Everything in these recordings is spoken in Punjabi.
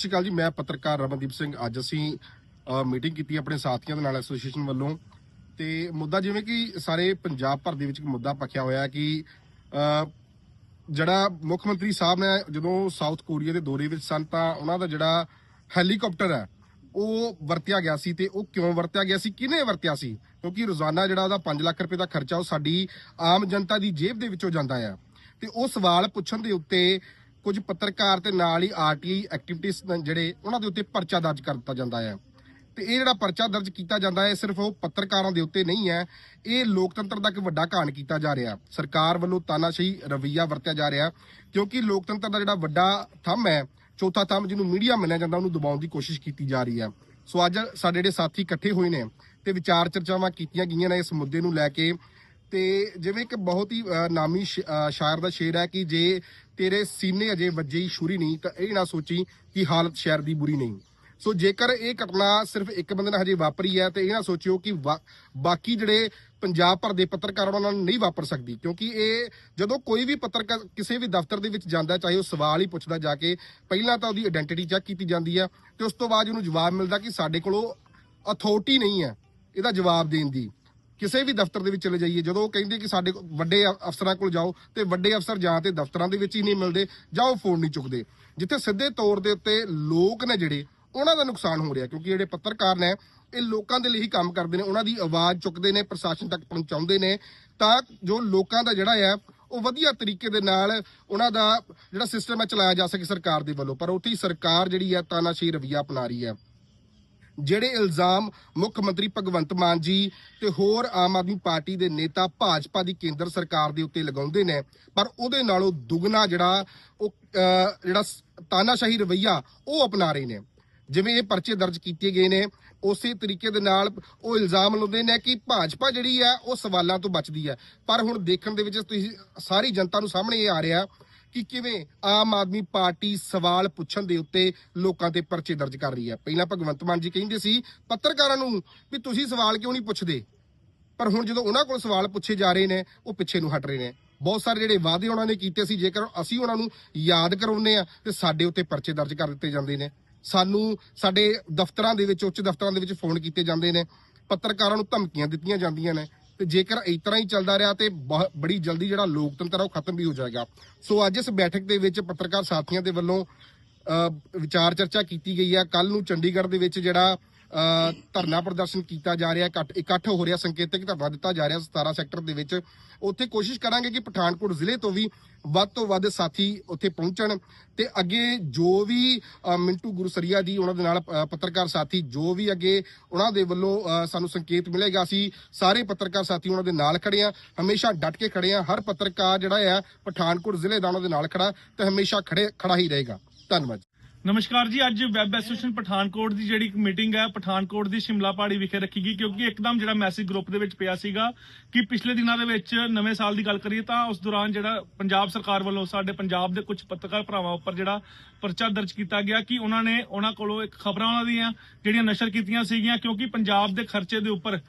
ਸਤਿ ਸ਼੍ਰੀ ਅਕਾਲ ਜੀ, ਮੈਂ ਪੱਤਰਕਾਰ ਰਮਨਦੀਪ ਸਿੰਘ। ਅੱਜ ਅਸੀਂ ਮੀਟਿੰਗ ਕੀਤੀ ਆਪਣੇ ਸਾਥੀਆਂ ਦੇ ਨਾਲ ਐਸੋਸੀਏਸ਼ਨ ਵੱਲੋਂ। ਤੇ ਮੁੱਦਾ ਜਿਵੇਂ ਕਿ ਸਾਰੇ ਪੰਜਾਬ ਭਰ ਦੇ ਵਿੱਚ ਇੱਕ ਮੁੱਦਾ ਪੱਖਿਆ ਹੋਇਆ ਕਿ ਜਿਹੜਾ ਮੁੱਖ ਮੰਤਰੀ ਸਾਹਿਬ ਨੇ ਜਦੋਂ ਸਾਊਥ ਕੋਰੀਆ ਦੇ ਦੌਰੇ ਵਿੱਚ ਸਨ, ਤਾਂ ਉਹਨਾਂ ਦਾ ਜਿਹੜਾ ਹੈਲੀਕਾਪਟਰ ਹੈ, ਉਹ ਵਰਤਿਆ ਗਿਆ ਸੀ। ਤੇ ਉਹ ਕਿਉਂ ਵਰਤਿਆ ਗਿਆ ਸੀ? ਕਿਹਨੇ ਵਰਤਿਆ ਸੀ? ਕਿਉਂਕਿ ਰੋਜ਼ਾਨਾ ਜਿਹੜਾ ਉਹਦਾ 5 ਲੱਖ ਰੁਪਏ ਦਾ ਖਰਚਾ ਉਹ ਸਾਡੀ ਆਮ ਜਨਤਾ ਦੀ ਜੇਬ ਦੇ ਵਿੱਚੋਂ ਜਾਂਦਾ ਹੈ ਤੇ ਉਹ ਸਵਾਲ ਪੁੱਛਣ ਦੇ ਉੱਤੇ ਕੁਝ ਪੱਤਰਕਾਰ ਤੇ ਨਾਲ ਹੀ ਆਰਟੀਆਈ ਐਕਟੀਵਿਟੀਜ਼ ਜਿਹੜੇ ਉਹਨਾਂ ਦੇ ਉੱਤੇ ਪਰਚਾ ਦਰਜ ਕਰ ਦਿੱਤਾ ਜਾਂਦਾ ਹੈ। ਤੇ ਇਹ ਜਿਹੜਾ ਪਰਚਾ ਦਰਜ ਕੀਤਾ ਜਾਂਦਾ ਹੈ ਸਿਰਫ ਉਹ ਪੱਤਰਕਾਰਾਂ ਦੇ ਉੱਤੇ ਨਹੀਂ ਹੈ, ਇਹ ਲੋਕਤੰਤਰ ਦਾ ਇੱਕ ਵੱਡਾ ਘਾਣ ਕੀਤਾ ਜਾ ਰਿਹਾ। ਸਰਕਾਰ ਵੱਲੋਂ ਤਾਨਾਸ਼ਾਹੀ ਰਵੱਈਆ ਵਰਤਿਆ ਜਾ ਰਿਹਾ, ਕਿਉਂਕਿ ਲੋਕਤੰਤਰ ਦਾ ਜਿਹੜਾ ਵੱਡਾ ਥੰਮ ਹੈ, ਚੌਥਾ ਥੰਮ ਜਿਹਨੂੰ ਮੀਡੀਆ ਮੰਨਿਆ ਜਾਂਦਾ, ਉਹਨੂੰ ਦਬਾਉਣ ਦੀ ਕੋਸ਼ਿਸ਼ ਕੀਤੀ ਜਾ ਰਹੀ ਹੈ। ਸੋ ਅੱਜ ਸਾਡੇ ਜਿਹੜੇ ਸਾਥੀ ਇਕੱਠੇ ਹੋਏ ਨੇ ਤੇ ਵਿਚਾਰ ਚਰਚਾਵਾਂ ਕੀਤੀਆਂ ਗਈਆਂ ਨੇ, ਇਸ ਮੁੱਦੇ ਨੂੰ ਲੈ ਕੇ ਤੇ ਜਿਵੇਂ ਇੱਕ ਬਹੁਤ ਹੀ ਨਾਮੀ ਸ਼- ਸ਼ਾਇਰ ਦਾ ਸ਼ੇਰ ਹੈ ਕਿ ਜੇ ਤੇਰੇ ਸੀਨੇ ਅਜੇ ਵੱਜੇ ਹੀ ਛੁਰੀ ਨਹੀਂ, ਤਾਂ ਇਹ ਨਾ ਸੋਚੀ ਕਿ ਹਾਲਤ ਸ਼ਹਿਰ ਦੀ ਬੁਰੀ ਨਹੀਂ। ਸੋ ਜੇਕਰ ਇਹ ਘਟਨਾ ਸਿਰਫ ਇੱਕ ਬੰਦੇ ਨਾਲ ਹਜੇ ਵਾਪਰੀ ਹੈ, ਤੇ ਇਹ ਨਾ ਸੋਚਿਓ ਕਿ ਵਾ- ਬਾਕੀ ਜਿਹੜੇ ਪੰਜਾਬ ਭਰ ਦੇ ਪੱਤਰਕਾਰ ਉਹਨਾਂ ਨੂੰ ਨਹੀਂ ਵਾਪਰ ਸਕਦੀ, ਕਿਉਂਕਿ ਇਹ ਜਦੋਂ ਕੋਈ ਵੀ ਪੱਤਰਕਾਰ ਕਿਸੇ ਵੀ ਦਫ਼ਤਰ ਦੇ ਵਿੱਚ ਜਾਂਦਾ, ਚਾਹੇ ਉਹ ਸਵਾਲ ਹੀ ਪੁੱਛਦਾ ਜਾ ਕੇ, ਪਹਿਲਾਂ ਤਾਂ ਉਹਦੀ ਆਇਡੈਂਟੀਟੀ ਚੈੱਕ ਕੀਤੀ ਜਾਂਦੀ ਹੈ, ਤੇ ਉਸ ਤੋਂ ਬਾਅਦ ਉਹਨੂੰ ਜਵਾਬ ਮਿਲਦਾ ਕਿ ਸਾਡੇ ਕੋਲੋਂ ਅਥਾਰਟੀ ਨਹੀਂ ਹੈ ਇਹਦਾ ਜਵਾਬ ਦੇਣ ਦੀ। ਕਿਸੇ ਵੀ ਦਫ਼ਤਰ ਦੇ ਵਿੱਚ ਚਲੇ ਜਾਈਏ, ਜਦੋਂ ਉਹ ਕਹਿੰਦੇ ਕਿ ਸਾਡੇ ਕੋਲ ਵੱਡੇ ਅਫਸਰਾਂ ਕੋਲ ਜਾਓ ਤੇ ਵੱਡੇ ਅਫਸਰ ਜਾਂ ਤੇ ਦਫ਼ਤਰਾਂ ਦੇ ਵਿੱਚ ਹੀ ਨਹੀਂ ਮਿਲਦੇ ਜਾਂ ਉਹ ਫੋਨ ਨਹੀਂ ਚੁੱਕਦੇ। ਜਿੱਥੇ ਸਿੱਧੇ ਤੌਰ ਦੇ ਉੱਤੇ ਲੋਕ ਨੇ ਜਿਹੜੇ, ਉਹਨਾਂ ਦਾ ਨੁਕਸਾਨ ਹੋ ਰਿਹਾ ਕਿਉਂਕਿ ਜਿਹੜੇ ਪੱਤਰਕਾਰ ਨੇ, ਇਹ ਲੋਕਾਂ ਦੇ ਲਈ ਹੀ ਕੰਮ ਕਰਦੇ ਨੇ, ਉਹਨਾਂ ਦੀ ਆਵਾਜ਼ ਚੁੱਕਦੇ ਨੇ, ਪ੍ਰਸ਼ਾਸਨ ਤੱਕ ਪਹੁੰਚਾਉਂਦੇ ਨੇ, ਤਾਂ ਜੋ ਲੋਕਾਂ ਦਾ ਜਿਹੜਾ ਹੈ ਉਹ ਵਧੀਆ ਤਰੀਕੇ ਦੇ ਨਾਲ ਉਹਨਾਂ ਦਾ ਜਿਹੜਾ ਸਿਸਟਮ ਹੈ ਚਲਾਇਆ ਜਾ ਸਕੇ ਸਰਕਾਰ ਦੇ ਵੱਲੋਂ। ਪਰ ਉੱਥੇ ਹੀ ਸਰਕਾਰ ਜਿਹੜੀ ਹੈ ਤਾਨਾਸ਼ਾਹੀ ਰਵੱਈਆ ਅਪਣਾ ਰਹੀ ਹੈ। ਜਿਹੜੇ ਇਲਜ਼ਾਮ ਮੁੱਖ ਮੰਤਰੀ ਭਗਵੰਤ ਮਾਨ ਜੀ ਤੇ ਹੋਰ ਆਮ ਆਦਮੀ ਪਾਰਟੀ ਦੇ ਨੇਤਾ ਭਾਜਪਾ ਦੀ ਕੇਂਦਰ ਸਰਕਾਰ ਦੇ ਉੱਤੇ ਲਗਾਉਂਦੇ ਨੇ, ਪਰ ਉਹਦੇ ਨਾਲੋਂ ਦੁੱਗਣਾ ਜਿਹੜਾ ਉਹ ਜਿਹੜਾ ਤਾਨਾਸ਼ਾਹੀ ਰਵਈਆ ਉਹ ਅਪਣਾ ਰਹੇ ਨੇ। ਜਿਵੇਂ ਇਹ ਪਰਚੇ ਦਰਜ ਕੀਤੇ ਗਏ ਨੇ, ਉਸੇ ਤਰੀਕੇ ਦੇ ਨਾਲ ਉਹ ਇਲਜ਼ਾਮ ਲਾਉਂਦੇ ਨੇ ਕਿ ਭਾਜਪਾ ਜਿਹੜੀ ਹੈ ਉਹ ਸਵਾਲਾਂ ਤੋਂ ਬਚਦੀ ਹੈ। ਪਰ ਹੁਣ ਦੇਖਣ ਦੇ ਵਿੱਚ ਤੁਸੀਂ ਸਾਰੀ ਜਨਤਾ ਨੂੰ ਸਾਹਮਣੇ ਇਹ ਆ ਰਿਹਾ ਕਿ ਕਿਵੇਂ ਆਮ ਆਦਮੀ ਪਾਰਟੀ ਸਵਾਲ ਪੁੱਛਣ ਦੇ ਉੱਤੇ ਲੋਕਾਂ ਤੇ ਪਰਚੇ ਦਰਜ ਕਰ ਰਹੀ ਹੈ? ਪਹਿਲਾਂ ਭਗਵੰਤ ਮਾਨ ਜੀ ਕਹਿੰਦੇ ਸੀ ਪੱਤਰਕਾਰਾਂ ਨੂੰ ਵੀ ਤੁਸੀਂ ਸਵਾਲ ਕਿਉਂ ਨਹੀਂ ਪੁੱਛਦੇ? ਪਰ ਹੁਣ ਜਦੋਂ ਉਹਨਾਂ ਕੋਲ ਸਵਾਲ ਪੁੱਛੇ ਜਾ ਰਹੇ ਨੇ, ਉਹ ਪਿੱਛੇ ਨੂੰ ਹਟ ਰਹੇ ਨੇ। ਬਹੁਤ ਸਾਰੇ ਜਿਹੜੇ ਵਾਅਦੇ ਉਹਨਾਂ ਨੇ ਕੀਤੇ ਸੀ, ਜੇਕਰ ਅਸੀਂ ਉਹਨਾਂ ਨੂੰ ਯਾਦ ਕਰਾਉਂਦੇ ਆ ਤੇ ਸਾਡੇ ਉੱਤੇ ਪਰਚੇ ਦਰਜ ਕਰ ਦਿੱਤੇ ਜਾਂਦੇ ਨੇ। ਸਾਨੂੰ ਸਾਡੇ ਦਫ਼ਤਰਾਂ ਦੇ ਵਿੱਚ, ਉੱਚ ਦਫ਼ਤਰਾਂ ਦੇ ਵਿੱਚ ਫੋਨ ਕੀਤੇ ਜਾਂਦੇ ਨੇ। ਪੱਤਰਕਾਰਾਂ ਨੂੰ ਧਮਕੀਆਂ ਦਿੱਤੀਆਂ ਜਾਂਦੀਆਂ ਨੇ। ਤੇ ਜੇਕਰ ਇਸ ਤਰ੍ਹਾਂ ਹੀ ਚੱਲਦਾ ਰਿਹਾ ਤੇ ਬਹੁ- ਬੜੀ ਜਲਦੀ ਜਿਹੜਾ ਲੋਕਤੰਤਰ ਆ ਉਹ ਖਤਮ ਵੀ ਹੋ ਜਾਏਗਾ। ਸੋ ਅੱਜ ਇਸ ਬੈਠਕ ਦੇ ਵਿੱਚ ਪੱਤਰਕਾਰ ਸਾਥੀਆਂ ਦੇ ਵੱਲੋਂ ਵਿਚਾਰ ਚਰਚਾ ਕੀਤੀ ਗਈ ਹੈ ਕੱਲ ਨੂੰ ਚੰਡੀਗੜ੍ਹ ਦੇ ਵਿੱਚ ਜਿਹੜਾ ਧਰਨਾ ਪ੍ਰਦਰਸ਼ਨ ਕੀਤਾ ਜਾ ਰਿਹਾ, ਇਕੱਠ ਇਕੱਠ ਹੋ ਰਿਹਾ, ਸੰਕੇਤਕ ਧਰਨਾ ਦਿੱਤਾ ਜਾ ਰਿਹਾ 17 ਸੈਕਟਰ ਦੇ ਵਿੱਚ। ਉੱਥੇ ਕੋਸ਼ਿਸ਼ ਕਰਾਂਗੇ ਕਿ ਪਠਾਨਕੋਟ ਜ਼ਿਲ੍ਹੇ ਤੋਂ ਵੀ ਵੱਧ ਤੋਂ ਵੱਧ ਸਾਥੀ ਉੱਥੇ ਪਹੁੰਚਣ ਤੇ ਅੱਗੇ ਜੋ ਵੀ ਮਿੰਟੂ ਗੁਰਸਰੀਆ ਜੀ ਉਹਨਾਂ ਦੇ ਨਾਲ ਪੱਤਰਕਾਰ ਸਾਥੀ ਜੋ ਵੀ ਅੱਗੇ ਉਹਨਾਂ ਦੇ ਵੱਲੋਂ ਸਾਨੂੰ ਸੰਕੇਤ ਮਿਲੇਗਾ, ਅਸੀਂ ਸਾਰੇ ਪੱਤਰਕਾਰ ਸਾਥੀ ਉਹਨਾਂ ਦੇ ਨਾਲ ਖੜੇ ਆ ਹਮੇਸ਼ਾ ਡਟ ਕੇ ਖੜੇ ਆ ਹਰ ਪੱਤਰਕਾਰ ਜਿਹੜਾ ਆ ਪਠਾਨਕੋਟ ਜ਼ਿਲ੍ਹੇ ਦਾ ਉਹਨਾਂ ਦੇ ਨਾਲ ਖੜਾ ਤੇ ਹਮੇਸ਼ਾ ਖੜੇ, ਖੜਾ ਹੀ ਰਹੇਗਾ। ਧੰਨਵਾਦ। ਨਮਸਕਾਰ ਜੀ, ਅੱਜ ਵੈਬ ਐਸੋਸੀਏਸ਼ਨ ਪਠਾਨਕੋਟ ਦੀ ਜਿਹੜੀ ਮੀਟਿੰਗ ਹੈ, ਪਠਾਨਕੋਟ ਦੀ ਸ਼ਿਮਲਾ ਪਹਾੜੀ ਵਿਖੇ ਰੱਖੀ ਗਈ, ਕਿਉਂਕਿ ਇੱਕਦਮ ਜਿਹੜਾ ਮੈਸੇਜ ਗਰੁੱਪ ਦੇ ਵਿੱਚ ਪਿਆ ਸੀਗਾ ਕਿ ਪਿਛਲੇ ਦਿਨਾਂ ਦੇ ਵਿੱਚ ਨਵੇਂ ਸਾਲ ਦੀ ਗੱਲ ਕਰੀਏ ਤਾਂ ਉਸ ਦੌਰਾਨ ਜਿਹੜਾ ਪੰਜਾਬ ਸਰਕਾਰ ਵੱਲੋਂ ਸਾਡੇ ਪੰਜਾਬ ਦੇ ਕੁਝ ਪੱਤਰਕਾਰ ਭਰਾਵਾਂ ਉੱਪਰ ਜਿਹੜਾ ਪਰਚਾ ਦਰਜ ਕੀਤਾ ਗਿਆ ਕਿ ਉਹਨਾਂ ਨੇ ਉਹਨਾਂ ਕੋਲੋਂ ਇੱਕ ਖਬਰਾਂ ਉਹਨਾਂ ਦੀਆਂ ਜਿਹੜੀਆਂ ਨਸ਼ਰ ਕੀਤੀਆਂ ਸੀਗੀਆਂ, ਕਿਉਂਕਿ ਪੰਜਾਬ ਦੇ ਖਰਚੇ ਦੇ ਉੱਪਰ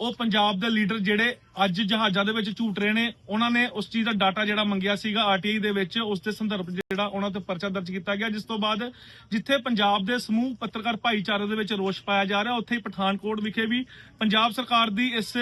ਉਹ ਪੰਜਾਬ ਦੇ ਲੀਡਰ ਜਿਹੜੇ ਅੱਜ ਜਹਾਜ਼ਾਂ ਦੇ ਵਿੱਚ ਝੂਟ ਰਹੇ ਨੇ, ਉਹਨਾਂ ਨੇ ਉਸ ਚੀਜ਼ ਦਾ ਡਾਟਾ ਜਿਹੜਾ ਮੰਗਿਆ ਸੀਗਾ ਆਰਟੀਆਈ ਦੇ ਵਿੱਚ, ਉਸ ਦੇ ਸੰਦਰਭ ਜਿਹੜਾ ਉਹਨਾਂ ਤੇ ਪਰਚਾ ਦਰਜ ਕੀਤਾ ਗਿਆ, ਜਿਸ ਤੋਂ ਬਾਅਦ ਜਿੱਥੇ ਪੰਜਾਬ ਦੇ ਸਮੂਹ ਪੱਤਰਕਾਰ ਭਾਈਚਾਰੇ ਦੇ ਵਿੱਚ ਰੋਸ਼ ਪਾਇਆ ਜਾ ਰਿਹਾ, ਉੱਥੇ ਹੀ ਪਠਾਨਕੋਟ ਵਿਖੇ ਵੀ ਪੰਜਾਬ ਸਰਕਾਰ ਦੀ ਇਸ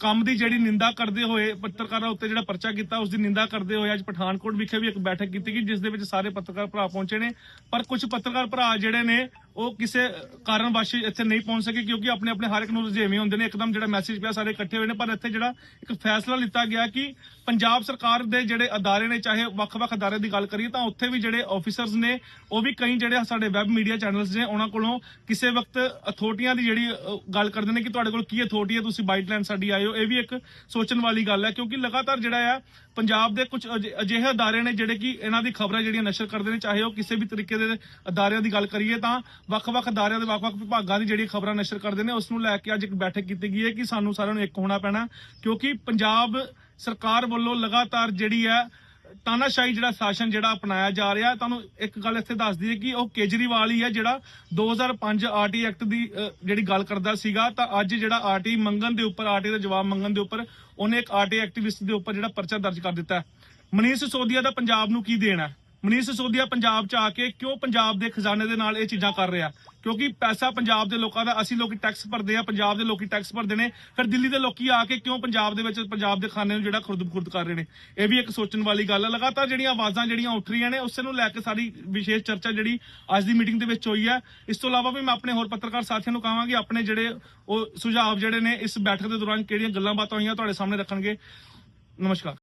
ਕੰਮ ਦੀ ਜਿਹੜੀ ਨਿੰਦਾ ਕਰਦੇ ਹੋਏ, ਪੱਤਰਕਾਰਾਂ ਉੱਤੇ ਜਿਹੜਾ ਪਰਚਾ ਕੀਤਾ, ਉਸ ਦੀ ਨਿੰਦਾ ਕਰਦੇ ਹੋਏ ਅੱਜ ਪਠਾਨਕੋਟ ਵਿਖੇ ਵੀ ਇੱਕ ਬੈਠਕ ਕੀਤੀ ਗਈ, ਜਿਸ ਦੇ ਵਿੱਚ ਸਾਰੇ ਪੱਤਰਕਾਰ ਭਰਾ ਪਹੁੰਚੇ ਨੇ। ਪਰ ਕੁਝ ਪੱਤਰਕਾਰ ਭਰਾ ਜਿਹੜੇ ਨੇ, ਉਹ ਕਿਸੇ ਕਾਰਨ ਵਾਸਤੇ ਇੱਥੇ ਨਹੀਂ ਪਹੁੰਚ ਸਕੇ, ਕਿਉਂਕਿ ਆਪਣੇ ਆਪਣੇ ਹਰ ਇੱਕ ਨੂੰ ਰੁਝੇਵੇਂ ਹੁੰਦੇ ਨੇ। ਇੱਕਦਮ ਜਿਹੜਾ ਮੈਸੇਜ ਪਿਆ, ਸਾਰੇ ਇਕੱਠੇ ਹੋਏ ਨੇ। ਪਰ ਇੱਥੇ ਜਿਹੜਾ ਇੱਕ ਫੈਸਲਾ ਲਿੱਤਾ ਗਿਆ ਕਿ ਪੰਜਾਬ ਸਰਕਾਰ ਦੇ ਜਿਹੜੇ ਅਦਾਰੇ ਨੇ, ਚਾਹੇ ਵੱਖ-ਵੱਖ ਅਦਾਰੇ ਦੀ ਗੱਲ ਕਰੀਏ, ਤਾਂ ਉੱਥੇ ਵੀ ਜਿਹੜੇ ਆਫੀਸਰਸ ਨੇ, ਉਹ ਵੀ ਕਈ ਜਿਹੜੇ ਸਾਡੇ ਵੈਬ ਮੀਡੀਆ ਚੈਨਲਸ ਨੇ, ਉਹਨਾਂ ਕੋਲੋਂ ਕਿਸੇ ਵਕਤ ਅਥਾਰਟੀਆਂ ਦੀ ਜਿਹੜੀ ਗੱਲ ਕਰਦੇ ਨੇ ਕਿ ਤੁਹਾਡੇ ਕੋਲ ਕੀ ਅਥਾਰਟੀ ਹੈ, ਤੁਸੀਂ ਬਾਈਟ ਲੈਣ ਸਾਡੀ ਆਏ ਹੋ ਇਹ ਵੀ ਇੱਕ ਸੋਚਣ ਵਾਲੀ ਗੱਲ ਹੈ, ਕਿਉਂਕਿ ਲਗਾਤਾਰ ਜਿਹੜਾ ਆ, ਪੰਜਾਬ ਦੇ ਕੁਝ ਅਜਿਹੇ ਅਦਾਰੇ ਨੇ ਜਿਹੜੇ ਕਿ ਇਹਨਾਂ ਦੀ ਖਬਰਾਂ ਜਿਹੜੀਆਂ ਨਸ਼ਰ ਕਰਦੇ ਨੇ, ਚਾਹੇ ਉਹ ਕਿਸੇ ਵੀ ਤਰੀਕੇ ਦੇ ਅਦਾਰਿਆਂ ਦੀ ਗੱਲ ਕਰੀਏ ਤਾਂ ਵੱਖ-ਵੱਖ ਅਦਾਰਿਆਂ ਦੇ ਵੱਖ-ਵੱਖ ਵਿਭਾਗਾਂ ਦੀ ਜਿਹੜੀ ਖਬਰਾਂ ਨਸ਼ਰ ਕਰਦੇ ਨੇ, ਉਸ ਨੂੰ ਲੈ ਕੇ ਅੱਜ ਇੱਕ ਬੈਠਕ ਕੀਤੀ ਗਈ ਹੈ ਕਿ ਸਾਨੂੰ ਸਾਰਿਆਂ ਨੂੰ ਇੱਕ ਹੋਣਾ ਪੈਣਾ, ਕਿਉਂਕਿ ਪੰਜਾਬ ਸਰਕਾਰ ਵੱਲੋਂ ਲਗਾਤਾਰ ਜਿਹੜੀ ਹੈ ਤਾਨਾਸ਼ਾਹੀ ਜਿਹੜਾ ਸ਼ਾਸਨ ਜਿਹੜਾ ਅਪਣਾਇਆ ਜਾ ਰਿਹਾ, ਤੁਹਾਨੂੰ ਇੱਕ ਗੱਲ ਇੱਥੇ ਦੱਸ ਦਈਏ ਕਿ ਉਹ ਕੇਜਰੀਵਾਲ ਹੀ ਹੈ ਜਿਹੜਾ 2005 ਆਰਟੀ ਐਕਟ ਦੀ ਜਿਹੜੀ ਗੱਲ ਕਰਦਾ ਸੀਗਾ, ਤਾਂ ਅੱਜ ਜਿਹੜਾ ਆਰਟੀ ਮੰਗਣ ਦੇ ਉੱਪਰ, ਆਰਟੀ ਦਾ ਜਵਾਬ ਮੰਗਣ ਦੇ ਉੱਪਰ, ਉਹਨੇ ਇੱਕ ਆਰਟੀ ਐਕਟਿਵਿਸਟ ਦੇ ਉੱਪਰ ਜਿਹੜਾ ਪਰਚਾ ਦਰਜ ਕਰ ਦਿੱਤਾ ਮਨੀਸ਼ ਸਿਸੋਦੀਆ ਦਾ ਪੰਜਾਬ ਨੂੰ ਕੀ ਦੇਣਾ ਹੈ? ਮਨੀਸ਼ ਸਿਸੋਦੀਆ ਪੰਜਾਬ ਚ ਆ ਕੇ ਕਿਉਂ ਪੰਜਾਬ ਦੇ ਖਜ਼ਾਨੇ ਦੇ ਨਾਲ ਇਹ ਚੀਜ਼ਾਂ ਕਰ ਰਿਹਾ? ਕਿਉਂਕਿ ਪੈਸਾ ਪੰਜਾਬ ਦੇ ਲੋਕਾਂ ਦਾ, ਅਸੀਂ ਲੋਕੀ ਟੈਕਸ ਭਰਦੇ ਆ ਪੰਜਾਬ ਦੇ ਲੋਕੀ ਟੈਕਸ ਭਰਦੇ ਨੇ। ਫਿਰ ਦਿੱਲੀ ਦੇ ਲੋਕੀ ਆ ਕੇ ਕਿਉਂ ਪੰਜਾਬ ਦੇ ਵਿੱਚ, ਪੰਜਾਬ ਦੇ ਖਾਨੇ ਨੂੰ ਜਿਹੜਾ ਖੁਰਦ ਖੁਰਦ ਕਰ ਰਹੇ ਨੇ? ਇਹ ਵੀ ਇੱਕ ਸੋਚਣ ਵਾਲੀ ਗੱਲ ਹੈ ਲਗਾਤਾਰ ਜਿਹੜੀਆਂ ਆਵਾਜ਼ਾਂ ਜਿਹੜੀਆਂ ਉੱਠ ਰਹੀਆਂ ਨੇ, ਉਸੇ ਨੂੰ ਲੈ ਕੇ ਸਾਰੀ ਵਿਸ਼ੇਸ਼ ਚਰਚਾ ਜਿਹੜੀ ਅੱਜ ਦੀ ਮੀਟਿੰਗ ਦੇ ਵਿੱਚ ਹੋਈ ਹੈ ਇਸ ਤੋਂ ਇਲਾਵਾ ਵੀ ਮੈਂ ਆਪਣੇ ਹੋਰ ਪੱਤਰਕਾਰ ਸਾਥੀਆਂ ਨੂੰ ਕਹਾਂਗਾ ਆਪਣੇ ਜਿਹੜੇ ਉਹ ਸੁਝਾਅ ਜਿਹੜੇ ਨੇ ਇਸ ਬੈਠਕ ਦੇ ਦੌਰਾਨ ਕਿਹੜੀਆਂ ਗੱਲਾਂ ਬਾਤਾਂ ਹੋਈਆਂ ਤੁਹਾਡੇ ਸਾਹਮਣੇ ਰੱਖਣਗੇ। ਨਮਸਕਾਰ।